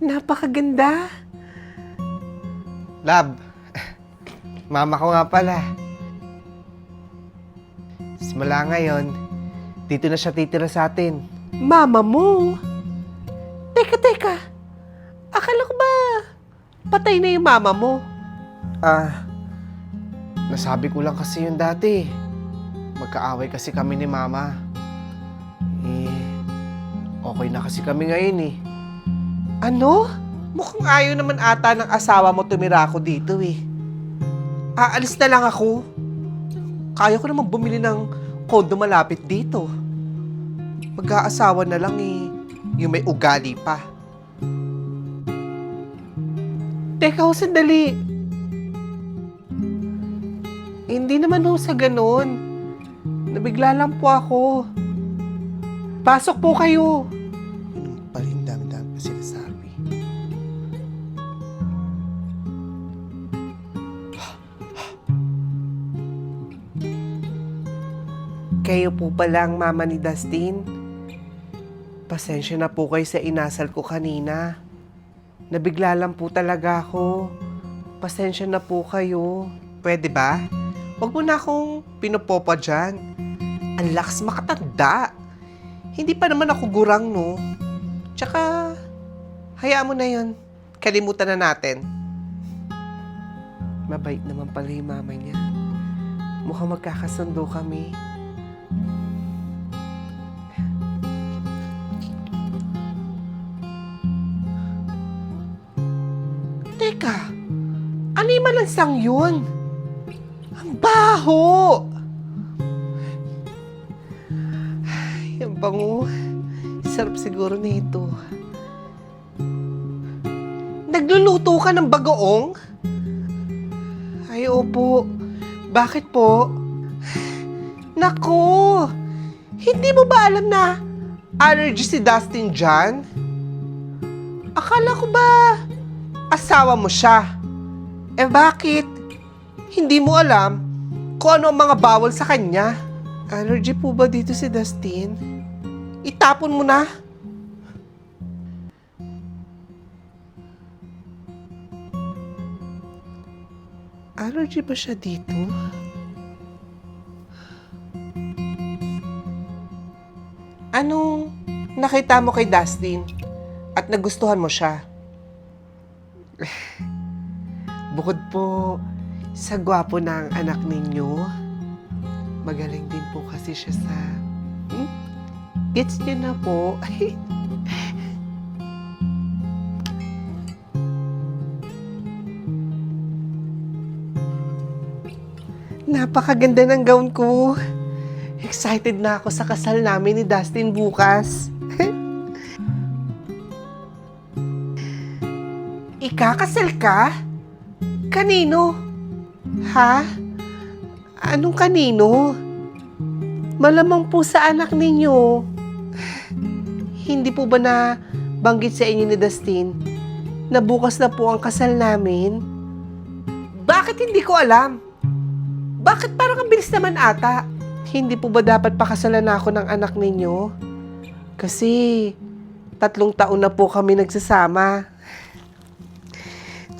Napakaganda. Lab, mama ko nga pala. Simula ngayon, dito na siya titira sa atin. Mama mo? Teka, teka. Akala ko ba patay na yung mama mo? Ah, nasabi ko lang kasi yun dati. Magkaaway kasi kami ni mama. Eh, okay na kasi kami ngayon eh. Ano? Mukhang ayaw naman ata ng asawa mo tumira ako dito eh. Aalis na lang ako. Kaya ko naman bumili ng kondo malapit dito. Mag-aasawa na lang eh. Yung may ugali pa. Teka ho, sandali. Hindi naman ho sa ganun. Nabigla lang po ako. Pasok po kayo. Kayo po palang mama ni Dustin. Pasensya na po kayo sa inasal ko kanina. Nabigla lang po talaga ako. Pasensya na po kayo. Pwede ba? Huwag mo na akong pinupopa dyan. Ang lakas makatanda. Hindi pa naman ako gurang, no? Tsaka, hayaan mo na yon. Kalimutan na natin. Mabait naman pala yung mama niya. Mukhang magkakasundo kami. Teka, ano yung malansang yun? Ang baho! Ay, ang bango. Sarap siguro nito. Nagluluto ka ng bagoong? Ay, opo. Bakit po? Naku! Hindi mo ba alam na allergy si Dustin dyan? Akala ko ba asawa mo siya? Eh bakit? Hindi mo alam kung ano ang mga bawal sa kanya? Allergy po ba dito si Dustin? Itapon mo na. Allergy ba siya dito? Anong nakita mo kay Dustin at nagustuhan mo siya? Bukod po sa gwapo ng anak ninyo, magaling din po kasi siya sa... Hmm? Gets niyo na po. Napakaganda ng gown ko. Excited na ako sa kasal namin ni Dustin bukas. Ikakasal ka? Kanino? Ha? Anong kanino? Malamang po sa anak ninyo. Hindi po ba na banggit sa inyo ni Dustin na bukas na po ang kasal namin? Bakit hindi ko alam? Bakit parang ang bilis naman ata? Hindi po ba dapat pakasalan ako ng anak ninyo? Kasi tatlong taon na po kami nagsasama.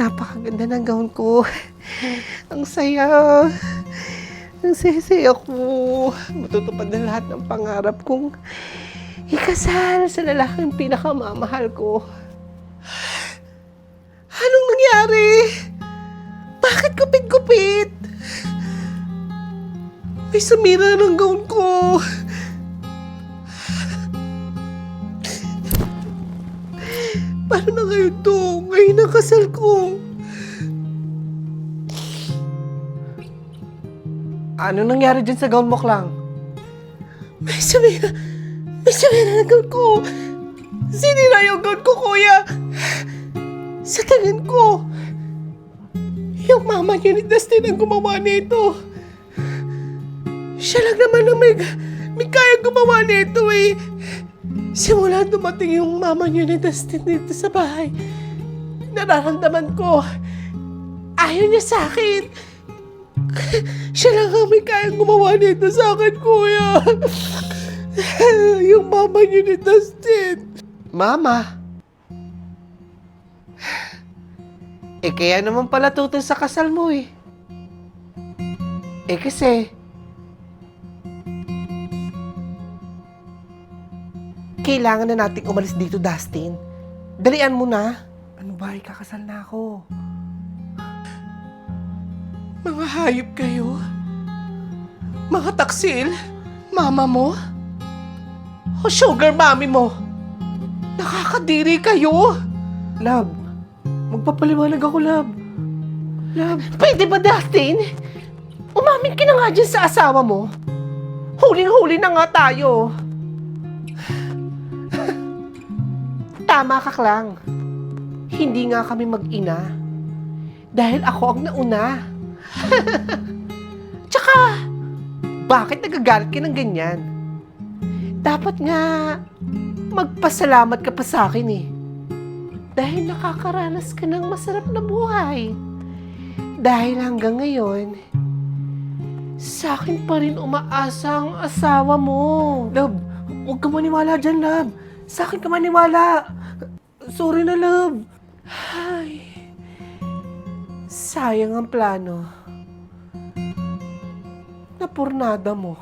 Napakaganda ng gown ko. Ang saya. Ang saya-saya ko. Matutupad na lahat ng pangarap kong ikasal sa lalaking pinakamamahal ko. Anong nangyari? Bakit kupit-kupit? May sumira ng gown ko. Paano na ngayon to? Ngayon ang kasal ko. Ano nangyari dyan sa gown mo, Klang? May sumira. May sumira ng gown ko. Sinira yung gown ko, kuya. Sa tingin ko. Yung mama niya ni Dustin ang gumawa nito. Siya lang naman ang may, may kaya gumawa nito eh. Simula dumating yung mama niyo ni Dustin dito sa bahay, nararamdaman ko, ayaw niya sa akin. Siya lang ang may kayang gumawa nito sa akin, kuya. yung mama niyo ni Dustin. Mama? Eh kaya naman pala tutol sa kasal mo eh. Eh kasi, Kailangan na nating umalis dito, Dustin. Dalian mo na. Ano ba, kakasal na ako. Mga hayop kayo. Mga taksil. Mama mo. O sugar mommy mo. Nakakadiri kayo. Love, magpapaliwanag ako, Love. Love. Pwede ba, Dustin? Umamin ka na nga dyan sa asawa mo. Huling-huli na nga tayo. Tama ka lang. Hindi nga kami mag-ina. Dahil ako ang nauna. Tsaka, bakit nagagalit ka ng ganyan? Dapat nga, magpasalamat ka pa sa akin eh. Dahil nakakaranas ka ng masarap na buhay. Dahil hanggang ngayon, sa akin pa rin umaasa ang asawa mo. Love, huwag ka maniwala dyan, love. Sa akin ka maniwala. Sorry na, love. Ay. Sayang ang plano. Napurnada mo.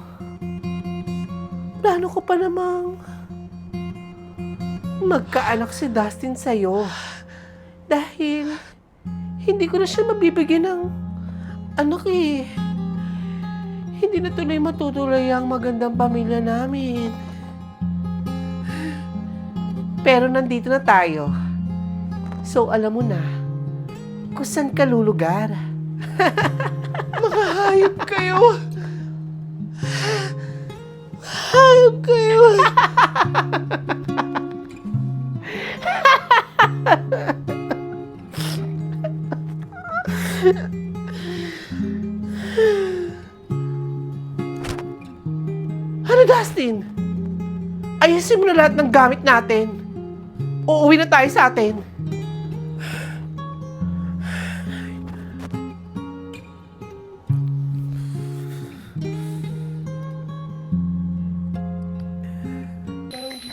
Plano ko pa namang magkaanak si Dustin sa'yo. Dahil hindi ko na siya mabibigyan ng anak eh. Hindi na tuloy matutuloy ang magandang pamilya namin. Pero nandito na tayo. So alam mo na kung saan ka lulugar. Mga hayop kayo. Hayop kayo. Ano, Dustin? Ayusin mo na lahat ng gamit natin. Uuwi na tayo sa atin.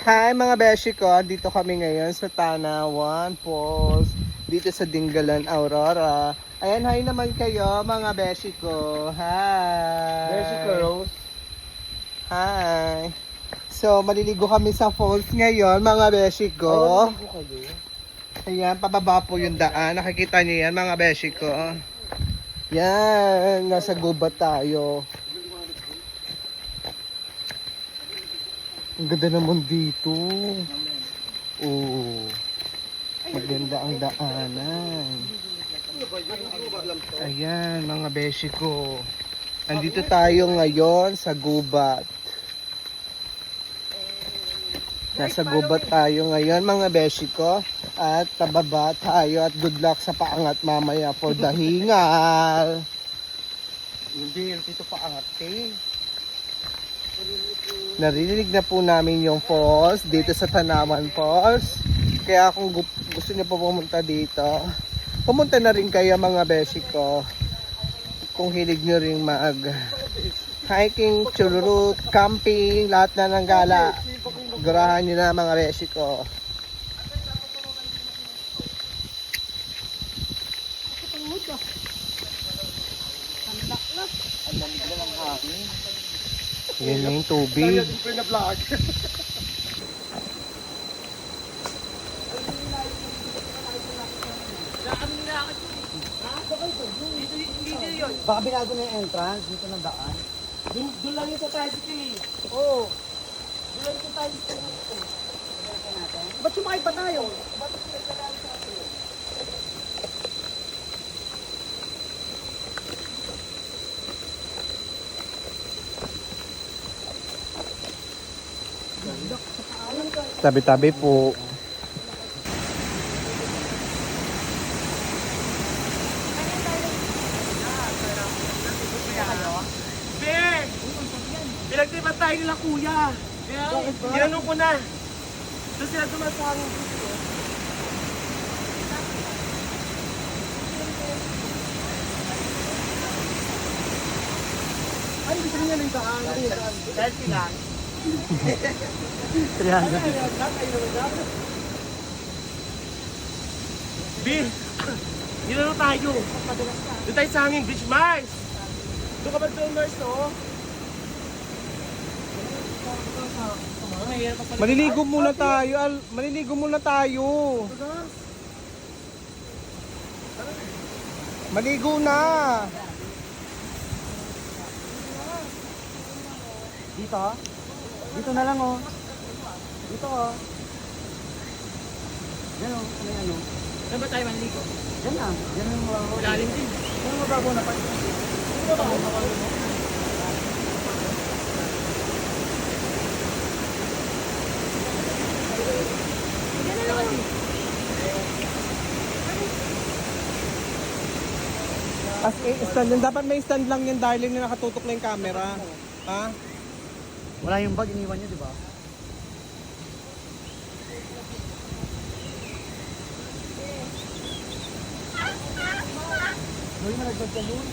Hi mga beshi ko, dito kami ngayon sa Tanawan Falls, dito sa Dingalan, Aurora. Ayan, hi naman kayo mga beshi ko. Hi! Beshi ko, Rose. Hi! So, maliligo kami sa falls ngayon mga beshi ko. Ayan, pababa po yung daan. Nakikita niyo yan mga beshi ko. Yan, nasa gubat tayo. Ang ganda naman dito. Oo. Maganda ang daanan. Ayan, mga beshi ko. Andito tayo ngayon sa gubat. Nasa gubat tayo ngayon, mga beshi ko. At pababa tayo at good luck sa paangat mamaya for the hingal. Hindi, dito paangat eh. Narinig na po namin yung falls dito sa Tanaman Falls. Kaya kung gu- gusto niyo po pumunta dito, pumunta na rin kayo mga beshi ko. Kung hilig niyo rin mag hiking, chururut, camping, lahat na ng gala. Gurahan niyo na mga beshi ko. Yan na yung tubig. Baka binago na yung entrance, dito ng daan. Doon, doon lang yung sa tricycle eh. Oo. Ba't sumakay pa tayo? Tabi-tabi po. Tayo nila kuya. Ginanong ko na. Doon sila dumasang Ay, gusto niya ng daan. Dahil lang. 300. Bill! Dito na tayo. Doon tayo sa hanging beach, Mars! Doon ka ba doon, Mars, no? Maliligo muna tayo. Al, maliligo muna tayo. Maligo na. Dito? Dito na lang oh. Dito oh. Yan oh, ano yan oh. Saan ba tayo manligo? Yan na, yan yung mababaw. Lalim din. Yan yung mababaw na pa. As eh, stand yun. Dapat may stand lang yun, darling, na nakatutok na yung camera. Ha? Wala yung bag, iniwan niya, di ba? Uy, malagdag ka doon.